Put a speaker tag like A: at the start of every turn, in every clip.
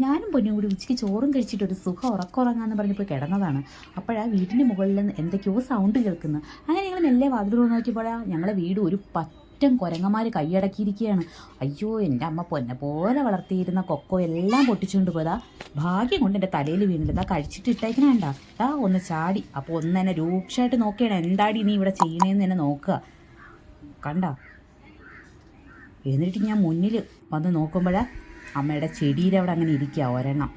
A: ഞാനും പൊന്നും കൂടി ഉച്ചയ്ക്ക് ചോറും കഴിച്ചിട്ട് ഒരു സുഖം ഉറക്കുറങ്ങാന്ന് പറഞ്ഞ് പോയി കിടന്നതാണ്. അപ്പോഴാ വീടിന്റെ മുകളിൽ നിന്ന് എന്തൊക്കെയോ സൗണ്ട് കേൾക്കുന്നു. അങ്ങനെ ഞങ്ങൾ മെല്ലെ വാതിലൂടെ നോക്കിയപ്പോഴാ ഞങ്ങളുടെ വീട് ഒരു പറ്റം കുരങ്ങന്മാർ കൈയടക്കിയിരിക്കുകയാണ് അയ്യോ എന്റെ അമ്മ പൊന്നെ പോലെ വളർത്തിയിരുന്ന കൊക്കോ എല്ലാം പൊട്ടിച്ചുകൊണ്ട് പോയതാ. ഭാഗ്യം കൊണ്ട് എന്റെ തലയിൽ വീണില്ല. ഇതാ കഴിച്ചിട്ട് ഇട്ടേക്കണേണ്ട ആ ഒന്ന് ചാടി. അപ്പോൾ ഒന്ന് എന്നെ രൂക്ഷമായിട്ട് നോക്കിയാണ്. എന്താടി നീ ഇവിടെ ചെയ്യണേന്ന് എന്നെ നോക്കുക കണ്ട? എന്നിട്ട് ഞാൻ മുന്നിൽ വന്ന് നോക്കുമ്പോഴാ അമ്മയുടെ ചെടിയിൽ അവിടെ അങ്ങനെ ഇരിക്കുക ഒരെണ്ണം.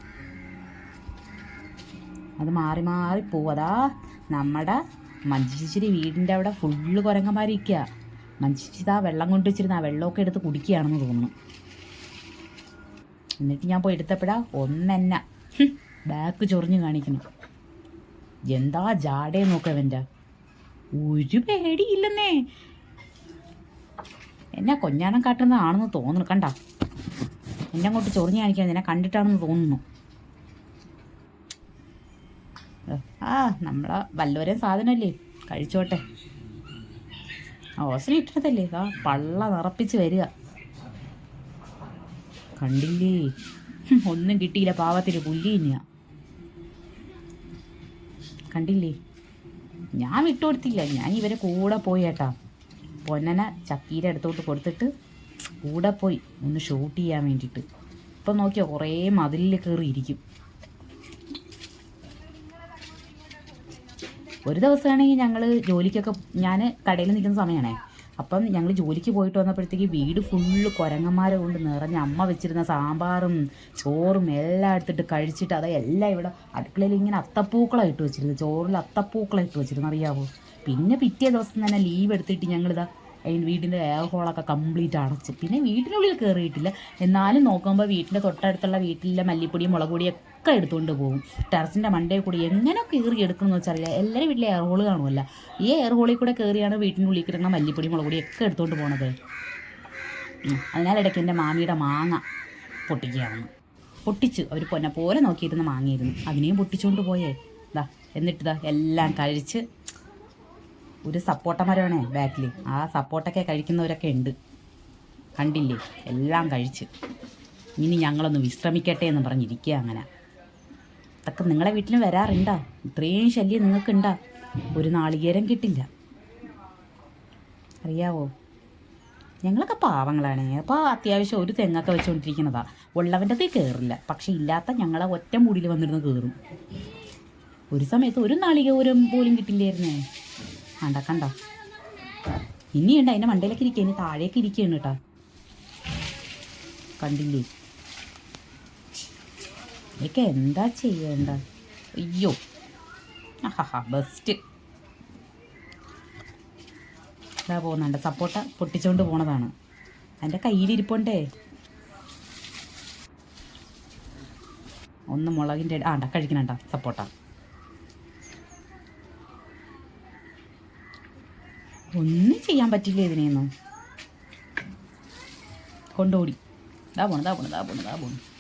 A: അത് മാറി മാറി പോവതാ നമ്മുടെ മഞ്ചിച്ചിരി വീടിന്റെ അവിടെ ഫുള്ള് കുരങ്ങന്മാരിക്കുക മഞ്ചിച്ചിത് ആ വെള്ളം കൊണ്ട് വെച്ചിരുന്ന ആ വെള്ളമൊക്കെ എടുത്ത് കുടിക്കുകയാണെന്ന് തോന്നുന്നു. എന്നിട്ട് ഞാൻ പോയി എടുത്തപ്പോഴാ ഒന്നെന്ന. ബാക്ക് ചൊറിഞ്ഞ് കാണിക്കണം എന്താ ജാടേ നോക്കവന്റെ ഒരു പേടിയില്ലെന്നേ. എന്നാ കൊഞ്ഞാണം കാട്ടുന്നതാണെന്ന് തോന്നുന്നു. കണ്ട? എന്നെ അങ്ങോട്ട് ചൊറിഞ്ഞ് കാണിക്കാൻ നിന്നെ കണ്ടിട്ടാണെന്ന് തോന്നുന്നു. ആ നമ്മളെ വല്ലവരെയും സാധനമല്ലേ? കഴിച്ചോട്ടെ. ഓസന ഇട്ടതല്ലേ ആ പള്ള നിറപ്പിച്ച് വരിക. കണ്ടില്ലേ? ഒന്നും കിട്ടിയില്ല പാവത്തിന് പുല്ലി തന്നെയാ. കണ്ടില്ലേ? ഞാൻ വിട്ടുകൊടുത്തില്ല ഞാൻ ഇവരെ കൂടെ പോയേട്ടാ പൊന്നനെ ചക്കീരെ കൊടുത്തിട്ട് കൂടെ പോയി. ഒന്ന് ഷൂട്ട് ചെയ്യാൻ വേണ്ടിയിട്ട്. ഇപ്പം നോക്കിയോ കുറേ മതിലിൽ കയറി ഇരിക്കും ഒരു ദിവസമാണെങ്കിൽ ഞങ്ങൾ ജോലിക്കൊക്കെ ഞാൻ കടയിൽ നിൽക്കുന്ന സമയമാണേ. അപ്പം ഞങ്ങൾ ജോലിക്ക് പോയിട്ട് വന്നപ്പോഴത്തേക്ക് വീട് ഫുള്ള് കുരങ്ങന്മാരെ കൊണ്ട് നിറഞ്ഞ് അമ്മ വെച്ചിരുന്ന സാമ്പാറും ചോറും എല്ലാം എടുത്തിട്ട് കഴിച്ചിട്ട് അത് എല്ലാം ഇവിടെ അടുക്കളയിൽ ഇങ്ങനെ അത്തപ്പൂക്കളം ഇട്ട് വെച്ചിരുന്നു. ചോറിൽ അത്തപ്പൂക്കളം ഇട്ട് വെച്ചിരുന്നു. അറിയാവോ? പിന്നെ പിറ്റേ ദിവസം തന്നെ ലീവ് എടുത്തിട്ട് ഞങ്ങളിതാ വീടിന്റെ എയർ ഹോളൊക്കെ കംപ്ലീറ്റ് അടച്ച്. പിന്നെ വീട്ടിനുള്ളിൽ കയറിയിട്ടില്ല എന്നാലും നോക്കുമ്പോൾ വീട്ടിന്റെ തൊട്ടടുത്തുള്ള വീട്ടിലെ മല്ലിപ്പൊടിയും മുളക് പൊടിയൊക്കെ എടുത്തുകൊണ്ട് പോകും. ടെറസിന്റെ മണ്ടയിൽ കൂടി എങ്ങനെ കയറി എടുക്കണമെന്ന് വെച്ചറിയില്ല എല്ലാവരും വീട്ടിലെ എയർ ഹോൾ കാണുമല്ല ഈ എയർ ഹോളിൽ കൂടെ കയറിയാണ് വീട്ടിന്റെ ഉള്ളിൽ കിടക്കുന്ന മല്ലിപ്പൊടി മുളക് പൊടി ഒക്കെ എടുത്തുകൊണ്ട് പോണത്. അതിനാലിടയ്ക്ക് എന്റെ മാമിയുടെ മാങ്ങ പൊട്ടിക്കുകയാണ്. പൊട്ടിച്ചു അവർ പൊന്നെ പോലെ നോക്കിയിരുന്ന് മാങ്ങിയിരുന്നു. അതിനെയും പൊട്ടിച്ചുകൊണ്ട് പോയേ. ഇതാ എന്നിട്ടിതാ എല്ലാം കഴിച്ച് ഒരു സപ്പോട്ട മരമാണേ ബാക്കിൽ ആ സപ്പോട്ടൊക്കെ കഴിക്കുന്നവരൊക്കെ ഉണ്ട്. കണ്ടില്ലേ? എല്ലാം കഴിച്ച്. ഇനി ഞങ്ങളൊന്ന് വിശ്രമിക്കട്ടെ എന്ന് പറഞ്ഞിരിക്കുക അങ്ങനെ. അതൊക്കെ നിങ്ങളെ വീട്ടിലും വരാറുണ്ടോ? ഇത്രയും ശല്യം നിങ്ങൾക്കുണ്ടോ? ഒരു നാളികേരം കിട്ടില്ല. അറിയാവോ? ഞങ്ങളൊക്കെ പാവങ്ങളാണ്. അപ്പോൾ അത്യാവശ്യം ഒരു തെങ്ങൊക്കെ വെച്ചുകൊണ്ടിരിക്കുന്നതാ ഉള്ളവന്റെ തീ കയറില്ല പക്ഷെ ഇല്ലാത്ത ഞങ്ങളെ ഒറ്റ മുടിയിൽ വന്നിരുന്ന് കയറും ഒരു സമയത്ത് ഒരു നാളികേരം പോലും കിട്ടില്ലായിരുന്നേ. കണ്ട? കണ്ട ഇനിയുണ്ട് അതിന്റെ മണ്ടയിലേക്ക് ഇരിക്കുക ഇനി താഴേക്ക് ഇരിക്കുകയാണ് കേട്ടോ കണ്ടില്ലേ? ഇതൊക്കെ എന്താ ചെയ്യേണ്ട? അയ്യോ. ആഹാ ബെസ്റ്റ് ഇതാ പോകുന്നുണ്ട്. സപ്പോട്ട പൊട്ടിച്ചുകൊണ്ട് പോണതാണ്. എന്റെ കയ്യിലിരിപ്പുണ്ടേ. ഒന്ന് മുളകിന്റെ ആണ്ട കഴിക്കണണ്ട സപ്പോട്ട. ഒന്നും ചെയ്യാൻ പറ്റില്ല ഇതിനെയൊന്നും കൊണ്ടോടി. ദാ പോണു ദാ പോണു ദാ പോണു ദാ പോണു.